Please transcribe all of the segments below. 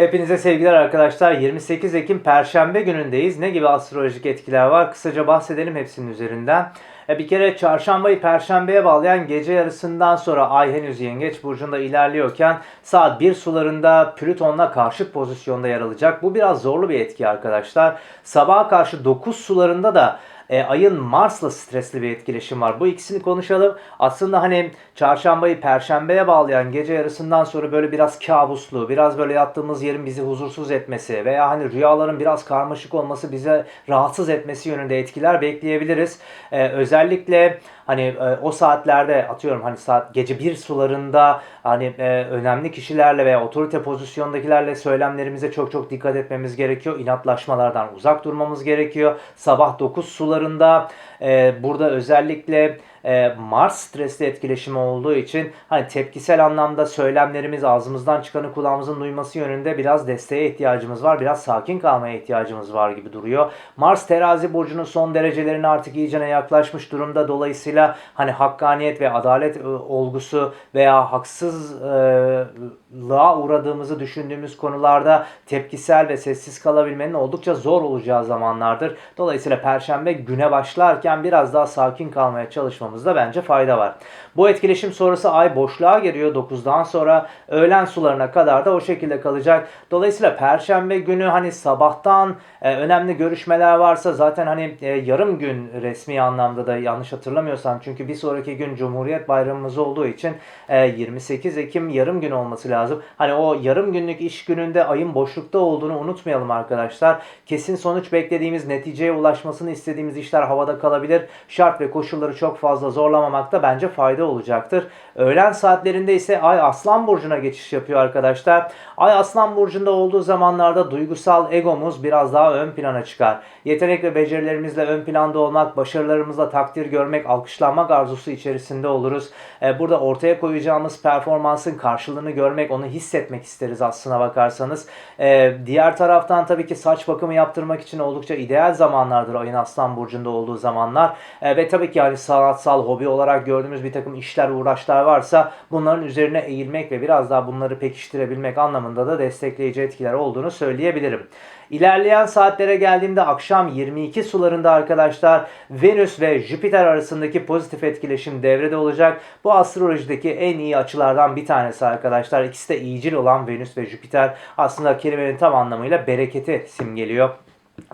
Hepinize sevgiler arkadaşlar. 28 Ekim Perşembe günündeyiz. Ne gibi astrolojik etkiler var? Kısaca bahsedelim hepsinin üzerinden. E, Bir kere çarşambayı perşembeye bağlayan gece yarısından sonra ay henüz yengeç burcunda ilerliyorken saat 1 sularında Plüton'la karşıt pozisyonda yer alacak. Bu biraz zorlu bir etki arkadaşlar. Sabaha karşı 9 sularında da e, ayın Mars'la stresli bir etkileşim var. Bu ikisini konuşalım. Aslında hani çarşambayı perşembeye bağlayan gece yarısından sonra böyle biraz kabuslu, biraz böyle yattığımız yerin bizi huzursuz etmesi veya hani rüyaların biraz karmaşık olması bize rahatsız etmesi yönünde etkiler bekleyebiliriz. E, özellikle hani e, o saatlerde atıyorum hani saat gece bir sularında hani e, önemli kişilerle veya otorite pozisyondakilerle söylemlerimize çok çok dikkat etmemiz gerekiyor. İnatlaşmalardan uzak durmamız gerekiyor. Sabah 9 sularında e, burada özellikle e, Mars stresli etkileşimi olduğu için hani tepkisel anlamda söylemlerimiz ağzımızdan çıkanı kulağımızın duyması yönünde biraz desteğe ihtiyacımız var. Biraz sakin kalmaya ihtiyacımız var gibi duruyor. Mars terazi burcunun son derecelerine artık iyicene yaklaşmış durumda. Dolayısıyla hani hakkaniyet ve adalet e, olgusu veya haksızlığa uğradığımızı düşündüğümüz konularda tepkisel ve sessiz kalabilmenin oldukça zor olacağı zamanlardır. Dolayısıyla perşembe güne başlarken biraz daha sakin kalmaya çalışmamızda bence fayda var. Bu etkileşim sonrası ay boşluğa giriyor 9'dan sonra öğlen sularına kadar da o şekilde kalacak. Dolayısıyla perşembe günü hani sabahtan e, önemli görüşmeler varsa zaten hani e, yarım gün resmi anlamda da yanlış hatırlamıyorsam çünkü bir sonraki gün Cumhuriyet Bayramımız olduğu için e, 28 Ekim yarım gün olması lazım. Hani o yarım günlük iş gününde ayın boşlukta olduğunu unutmayalım arkadaşlar. Kesin sonuç beklediğimiz neticeye ulaşmasını istediğimiz işler havada kalabilir. Şart ve koşulları çok fazla zorlamamakta bence fayda olacaktır. Öğlen saatlerinde ise Ay Aslan Burcu'na geçiş yapıyor arkadaşlar. Ay Aslan Burcu'nda olduğu zamanlarda duygusal egomuz biraz daha ön plana çıkar. Yetenek ve becerilerimizle ön planda olmak, başarılarımızla takdir görmek, alkışlanmak arzusu içerisinde oluruz. Ee, Burada ortaya koyacağımız performansın karşılığını görmek, onu hissetmek isteriz aslına bakarsanız. Ee, Diğer taraftan tabii ki saç bakımı yaptırmak için oldukça ideal zamanlardır ayın Aslan Burcu'nda olduğu zamanlar. Ee, Ve tabii ki yani sanatsal, hobi olarak gördüğümüz bir takım işler, uğraşlar varsa bunların üzerine eğilmek ve biraz daha bunları pekiştirebilmek anlamında da destekleyici etkiler olduğunu söyleyebilirim. İlerleyen saatlere geldiğimde akşam 22 sularında arkadaşlar Venüs ve Jüpiter arasındaki pozitif etkileşim devrede olacak. Bu astrolojideki en iyi açılardan bir tanesi arkadaşlar. İkisi de iyicil olan Venüs ve Jüpiter aslında kelimenin tam anlamıyla bereketi simgeliyor.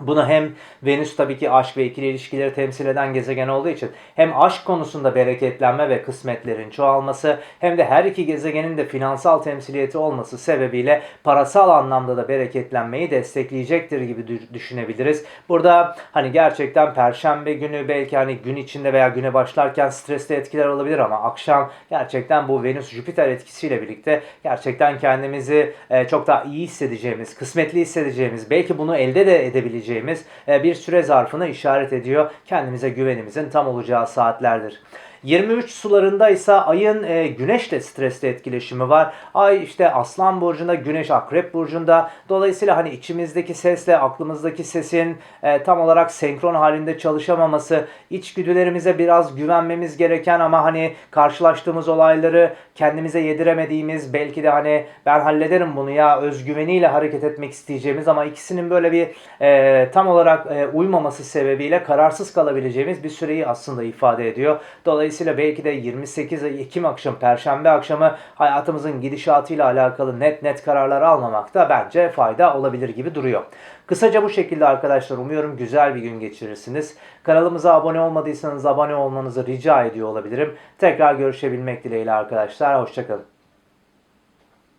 Bunu hem Venüs tabii ki aşk ve ikili ilişkileri temsil eden gezegen olduğu için hem aşk konusunda bereketlenme ve kısmetlerin çoğalması hem de her iki gezegenin de finansal temsiliyeti olması sebebiyle parasal anlamda da bereketlenmeyi destekleyecektir gibi dü- düşünebiliriz. Burada hani gerçekten perşembe günü belki hani gün içinde veya güne başlarken stresli etkiler olabilir ama akşam gerçekten bu Venüs Jüpiter etkisiyle birlikte gerçekten kendimizi e, çok daha iyi hissedeceğimiz, kısmetli hissedeceğimiz, belki bunu elde de edebileceğimiz e, bir süre zarfını işaret ediyor. Kendimize güvenimizin tam olacağı saatlerdir. 23 sularında ise ayın e, güneşle stresli etkileşimi var. Ay işte aslan burcunda, güneş akrep burcunda. Dolayısıyla hani içimizdeki sesle aklımızdaki sesin e, tam olarak senkron halinde çalışamaması, içgüdülerimize biraz güvenmemiz gereken ama hani karşılaştığımız olayları kendimize yediremediğimiz, belki de hani ben hallederim bunu ya özgüveniyle hareket etmek isteyeceğimiz ama ikisinin böyle bir e, tam olarak e, uymaması sebebiyle kararsız kalabileceğimiz bir süreyi aslında ifade ediyor. Dolayısıyla belki de 28 Ekim akşam, Perşembe akşamı hayatımızın gidişatıyla alakalı net net kararlar almamakta bence fayda olabilir gibi duruyor. Kısaca bu şekilde arkadaşlar umuyorum güzel bir gün geçirirsiniz. Kanalımıza abone olmadıysanız abone olmanızı rica ediyor olabilirim. Tekrar görüşebilmek dileğiyle arkadaşlar. Hoşçakalın.